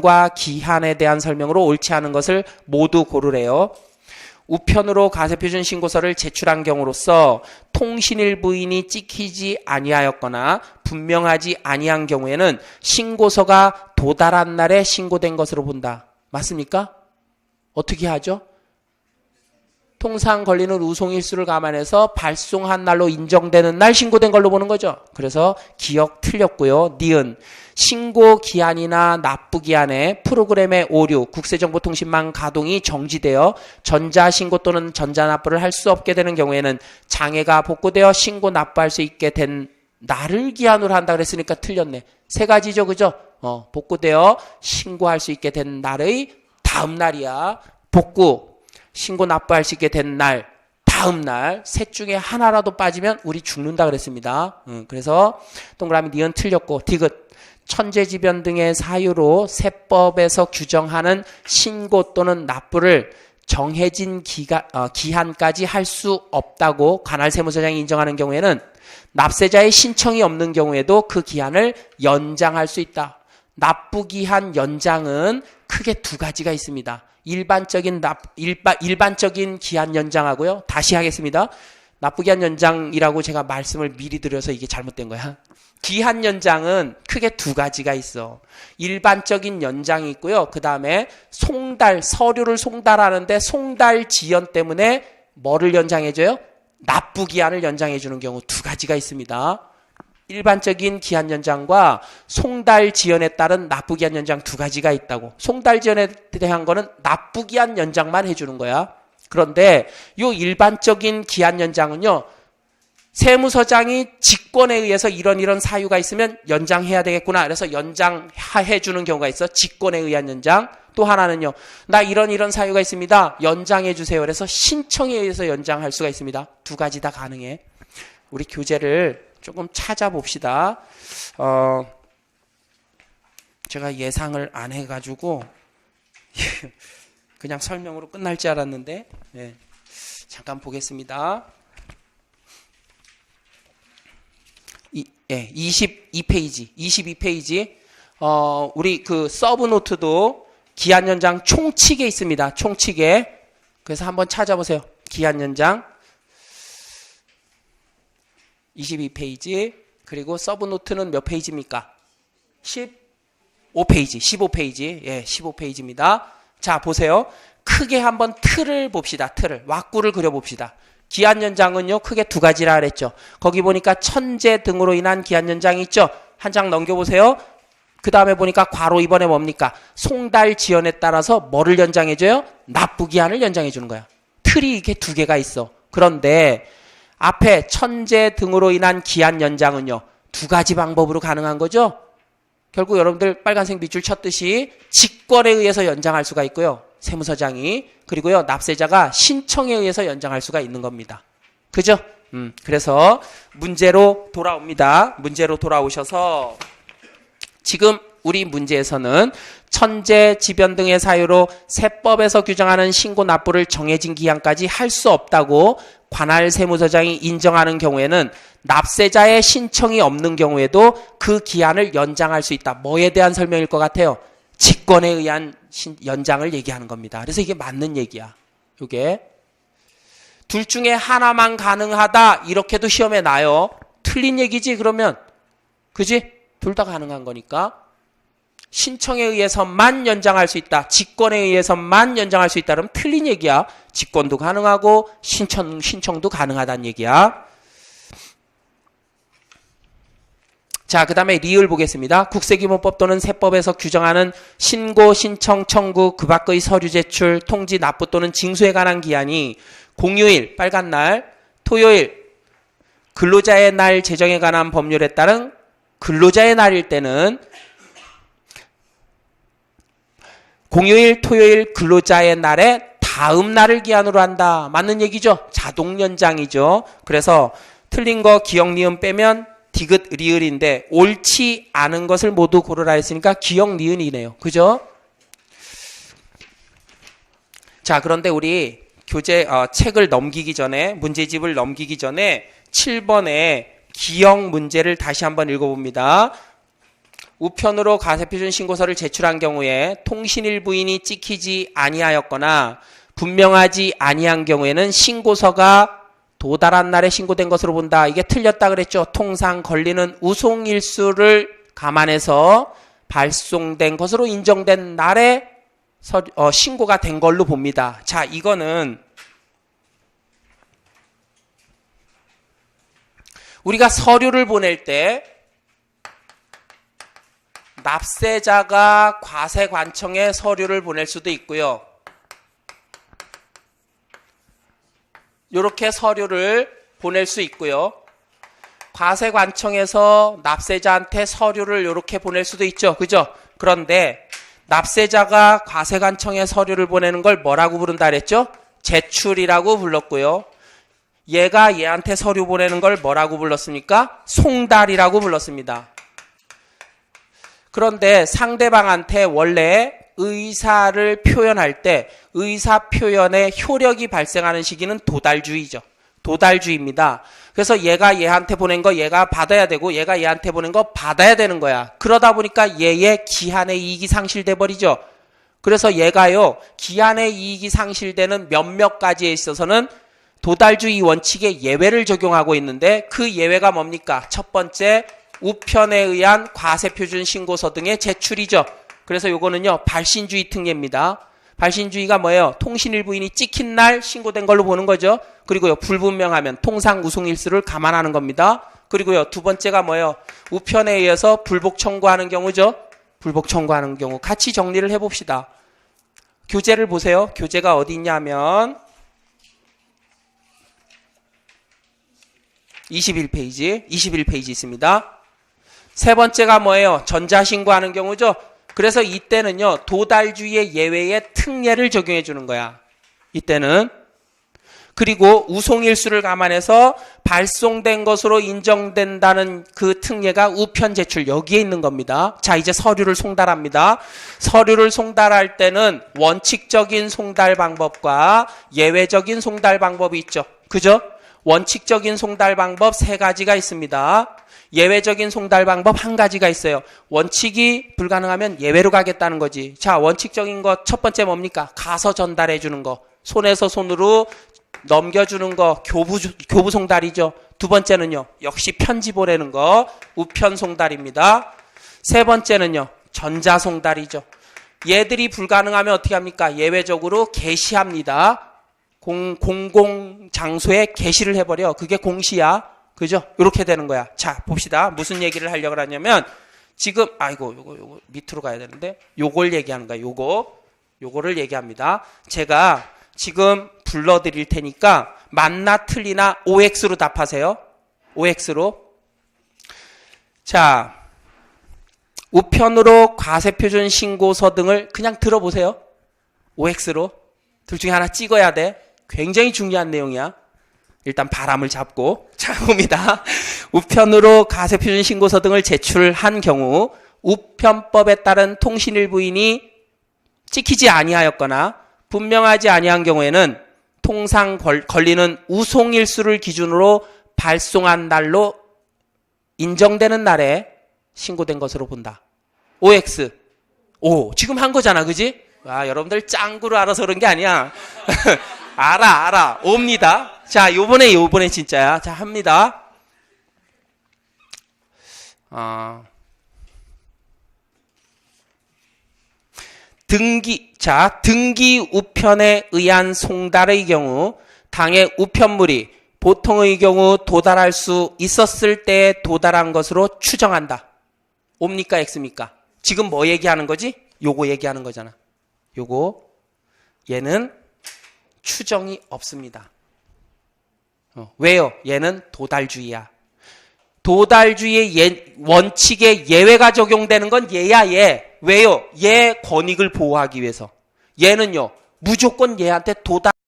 과 기한에 대한 설명으로 옳지 않은 것을 모두 고르래요. 우편으로 가세표준 신고서를 제출한 경우로서 통신일 부인이 찍히지 아니하였거나 분명하지 아니한 경우에는 신고서가 도달한 날에 신고된 것으로 본다. 맞습니까? 어떻게 하죠? 통상 걸리는 우송 일수를 감안해서 발송한 날로 인정되는 날 신고된 걸로 보는 거죠. 그래서 기억 틀렸고요. 니은 신고 기한이나 납부 기한에 프로그램의 오류, 국세정보통신망 가동이 정지되어 전자신고 또는 전자납부를 할 수 없게 되는 경우에는 장애가 복구되어 신고 납부할 수 있게 된 날을 기한으로 한다 그랬으니까 틀렸네. 세 가지죠, 그죠? 어, 복구되어 신고할 수 있게 된 날의 다음 날이야. 복구, 신고 납부할 수 있게 된 날, 다음 날, 셋 중에 하나라도 빠지면 우리 죽는다 그랬습니다. 음, 그래서 동그라미 니은 틀렸고, 디귿. 천재지변 등의 사유로 세법에서 규정하는 신고 또는 납부를 정해진 기가, 어, 기한까지 할 수 없다고 관할 세무서장이 인정하는 경우에는 납세자의 신청이 없는 경우에도 그 기한을 연장할 수 있다. 납부 기한 연장은 크게 두 가지가 있습니다. 일반적인 납, 일반, 일반적인 기한 연장하고요. 다시 하겠습니다. 납부 기한 연장이라고 제가 말씀을 미리 드려서 이게 잘못된 거야. 기한 연장은 크게 두 가지가 있어. 일반적인 연장이 있고요. 그 다음에 송달, 서류를 송달하는데 송달 지연 때문에 뭐를 연장해줘요? 납부 기한을 연장해주는 경우 두 가지가 있습니다. 일반적인 기한 연장과 송달 지연에 따른 납부 기한 연장 두 가지가 있다고. 송달 지연에 대한 거는 납부 기한 연장만 해주는 거야. 그런데 요 일반적인 기한 연장은요. 세무서장이 직권에 의해서 이런 이런 사유가 있으면 연장해야 되겠구나. 그래서 연장해 주는 경우가 있어. 직권에 의한 연장. 또 하나는요. 나 이런 이런 사유가 있습니다. 연장해 주세요. 그래서 신청에 의해서 연장할 수가 있습니다. 두 가지 다 가능해. 우리 교재를 조금 찾아봅시다. 어, 제가 예상을 안 해가지고 그냥 설명으로 끝날 줄 알았는데 예, 잠깐 보겠습니다. 이, 예, 22페이지, 22페이지. 어, 우리 그 서브 노트도 기한 연장 총칙에 있습니다. 총칙에. 그래서 한번 찾아보세요. 기한 연장. 22페이지. 그리고 서브 노트는 몇 페이지입니까? 15페이지. 15페이지. 예, 15페이지입니다. 자, 보세요. 크게 한번 틀을 봅시다. 틀을. 왁구를 그려 봅시다. 기한 연장은요, 크게 두 가지라 그랬죠. 거기 보니까 천재 등으로 인한 기한 연장이 있죠. 한 장 넘겨보세요. 그 다음에 보니까 괄호 이번에 뭡니까? 송달 지연에 따라서 뭐를 연장해줘요? 납부 기한을 연장해주는 거야. 틀이 이렇게 두 개가 있어. 그런데 앞에 천재 등으로 인한 기한 연장은요, 두 가지 방법으로 가능한 거죠. 결국 여러분들 빨간색 밑줄 쳤듯이 직권에 의해서 연장할 수가 있고요. 세무서장이 그리고요 납세자가 신청에 의해서 연장할 수가 있는 겁니다. 그죠? 음, 그래서 문제로 돌아옵니다. 문제로 돌아오셔서 지금 우리 문제에서는 천재, 지변 등의 사유로 세법에서 규정하는 신고 납부를 정해진 기한까지 할 수 없다고 관할 세무서장이 인정하는 경우에는 납세자의 신청이 없는 경우에도 그 기한을 연장할 수 있다. 뭐에 대한 설명일 것 같아요? 직권에 의한 신- 연장을 얘기하는 겁니다. 그래서 이게 맞는 얘기야. 이게 둘 중에 하나만 가능하다 이렇게도 시험에 나요. 틀린 얘기지 그러면 그지? 둘 다 가능한 거니까 신청에 의해서만 연장할 수 있다. 직권에 의해서만 연장할 수 있다. 그러면 틀린 얘기야. 직권도 가능하고 신청 신청도 가능하다는 얘기야. 자, 그 다음에 리을 보겠습니다. 국세기본법 또는 세법에서 규정하는 신고, 신청, 청구, 그 밖의 서류 제출, 통지, 납부 또는 징수에 관한 기한이 공휴일, 빨간 날, 토요일, 근로자의 날 제정에 관한 법률에 따른 근로자의 날일 때는 공휴일, 토요일 근로자의 날에 다음 날을 기한으로 한다. 맞는 얘기죠? 자동 연장이죠. 그래서 틀린 거 기억 니은 빼면 디귿 리을인데 옳지 않은 것을 모두 고르라 했으니까 기억 니은이네요. 그죠? 자, 그런데 우리 교재 어, 책을 넘기기 전에 문제집을 넘기기 전에 7번에 기억 문제를 다시 한번 읽어봅니다. 우편으로 가세표준 신고서를 제출한 경우에 통신일 부인이 찍히지 아니하였거나 분명하지 아니한 경우에는 신고서가 도달한 날에 신고된 것으로 본다. 이게 틀렸다 그랬죠. 통상 걸리는 우송 일수를 감안해서 발송된 것으로 인정된 날에 서- 어, 신고가 된 걸로 봅니다. 자, 이거는 우리가 서류를 보낼 때 납세자가 과세관청에 서류를 보낼 수도 있고요. 이렇게 서류를 보낼 수 있고요. 과세관청에서 납세자한테 서류를 이렇게 보낼 수도 있죠. 그죠? 그런데 납세자가 과세관청에 서류를 보내는 걸 뭐라고 부른다 그랬죠? 제출이라고 불렀고요. 얘가 얘한테 서류 보내는 걸 뭐라고 불렀습니까? 송달이라고 불렀습니다. 그런데 상대방한테 원래 의사를 표현할 때 의사 표현의 효력이 발생하는 시기는 도달주의죠. 도달주의입니다. 그래서 얘가 얘한테 보낸 거 얘가 받아야 되고 얘가 얘한테 보낸 거 받아야 되는 거야. 그러다 보니까 얘의 기한의 이익이 상실돼 버리죠. 그래서 얘가요 기한의 이익이 상실되는 몇몇 가지에 있어서는 도달주의 원칙에 예외를 적용하고 있는데 그 예외가 뭡니까? 첫 번째 우편에 의한 과세표준 신고서 등의 제출이죠. 그래서 요거는요 발신주의 특례입니다. 발신주의가 뭐예요? 통신일 부인이 찍힌 날 신고된 걸로 보는 거죠. 그리고요 불분명하면 통상 우송일수를 감안하는 겁니다. 그리고요 두 번째가 뭐예요? 우편에 의해서 불복 청구하는 경우죠. 불복 청구하는 경우 같이 정리를 해봅시다. 교재를 보세요. 교재가 어디 있냐면 21페이지, 21페이지 있습니다. 세 번째가 뭐예요? 전자신고하는 경우죠. 그래서 이때는요, 도달주의의 예외에 특례를 적용해 주는 거야. 이때는. 그리고 우송일수를 감안해서 발송된 것으로 인정된다는 그 특례가 우편 제출 여기에 있는 겁니다. 자, 이제 서류를 송달합니다. 서류를 송달할 때는 원칙적인 송달 방법과 예외적인 송달 방법이 있죠. 그죠? 원칙적인 송달 방법 세 가지가 있습니다. 예외적인 송달 방법 한 가지가 있어요. 원칙이 불가능하면 예외로 가겠다는 거지. 자, 원칙적인 것 첫 번째 뭡니까? 가서 전달해 주는 거. 손에서 손으로 넘겨주는 거 교부 교부 송달이죠. 두 번째는요. 역시 편지 보내는 거 우편 송달입니다. 세 번째는요. 전자 송달이죠. 얘들이 불가능하면 어떻게 합니까? 예외적으로 게시합니다. 공, 공공 장소에 게시를 해버려. 그게 공시야. 그죠? 이렇게 되는 거야. 자, 봅시다. 무슨 얘기를 하려고 하냐면, 지금, 아이고, 요거, 요거, 밑으로 가야 되는데, 요걸 얘기하는 거야. 요거. 요거를 얘기합니다. 제가 지금 불러드릴 테니까, 맞나 틀리나 OX로 답하세요. OX로. 자, 우편으로 과세표준 신고서 등을 그냥 들어보세요. OX로. 둘 중에 하나 찍어야 돼. 굉장히 중요한 내용이야. 일단 바람을 잡고 자 봅니다. 우편으로 가세표준 신고서 등을 제출한 경우 우편법에 따른 통신일 부인이 찍히지 아니하였거나 분명하지 아니한 경우에는 통상 걸, 걸리는 우송일수를 기준으로 발송한 날로 인정되는 날에 신고된 것으로 본다. OX. 오, 지금 한 거잖아, 그지? 아, 여러분들 짱구로 알아서 그런 게 아니야. 알아, 알아. 옵니다. 자, 요번에, 요번에 진짜야. 자, 합니다. 아. 등기, 자, 등기 우편에 의한 송달의 경우, 당의 우편물이 보통의 경우 도달할 수 있었을 때 도달한 것으로 추정한다. 옵니까, X입니까? 지금 뭐 얘기하는 거지? 요거 얘기하는 거잖아. 요거. 얘는 추정이 없습니다. 어, 왜요? 얘는 도달주의야. 도달주의의 예, 원칙에 예외가 적용되는 건 얘야, 얘. 왜요? 얘 권익을 보호하기 위해서. 얘는요, 무조건 얘한테 도달